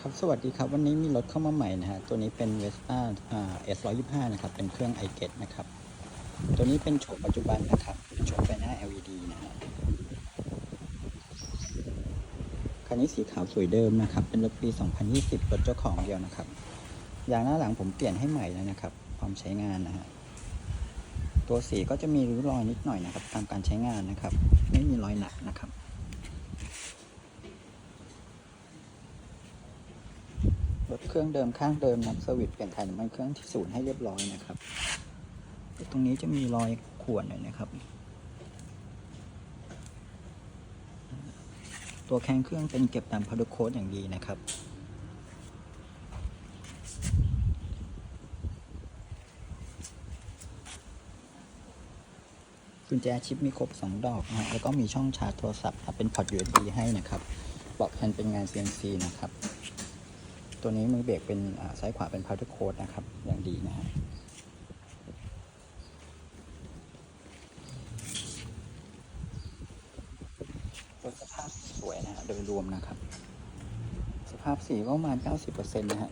ครับสวัสดีครับ วันนี้มีรถเข้ามาใหม่นะฮะตัวนี้เป็น Vespa อ่า S125 นะครับ เป็นเครื่อง i g e t นะครับ ตัวนี้เป็นโฉมปัจจุบันนะครับโฉมไฟหน้า LED นะฮะคันนี้สีขาวสวยเดิมนะครับ เป็นรถปี 2020 รถเจ้าของเดียวนะครับยางหน้าหลังผมเปลี่ยนให้ใหม่แล้วนะครับ พร้อมใช้งานนะฮะตัวสีก็จะมีริ้วรอยนิดหน่อยนะครับ ตามการใช้งานนะครับ ไม่มีรอยหนักนะครับ รถเครื่องเดิมข้างเดิมนะครับสวิตเปลี่ยนถ่ายน้ำมันเครื่องที่ศูนย์ให้เรียบร้อยนะครับ ตรงนี้จะมีรอยข่วนหน่อยนะครับ ตัวแข้งเครื่องเป็นเก็บตามพาร์โค้ดอย่างดีนะครับกุญแจชิปมีครบ 2 ดอกนะแล้วก็มีช่องชาร์จโทรศัพท์เป็นพอร์ต USB ให้นะครับปลอกแฮนเป็นงาน CNC นะครับ ตัวนี้มือเบรกเป็นอ่าซ้ายขวาเป็นพาวเดอร์โค้ดนะครับ อย่างดีนะฮะสภาพสวยนะฮะโดยรวมนะครับ สภาพสีก็ประมาณ 90%นะฮะ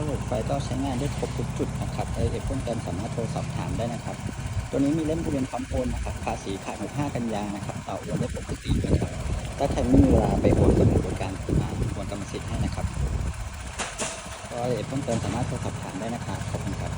ระบบไฟก็ใช้งานได้ครบทุกจุดนะครับไอเอฟเพิ่มเติมสามารถโทรสอบถามได้นะครับ ตัวนี้มีเล่มทะเบียนคอมโอนนะครับภาษีขาด65 กันยานะครับต่อโอนได้ปกตินะครับถ้าใครไม่มีเวลาไปโอนก็มีบริการมาโอนกรรมสิทธิ์ให้นะครับก็เอฟเพิ่มเติมสามารถโทรสอบถามได้นะครับขอบคุณครับ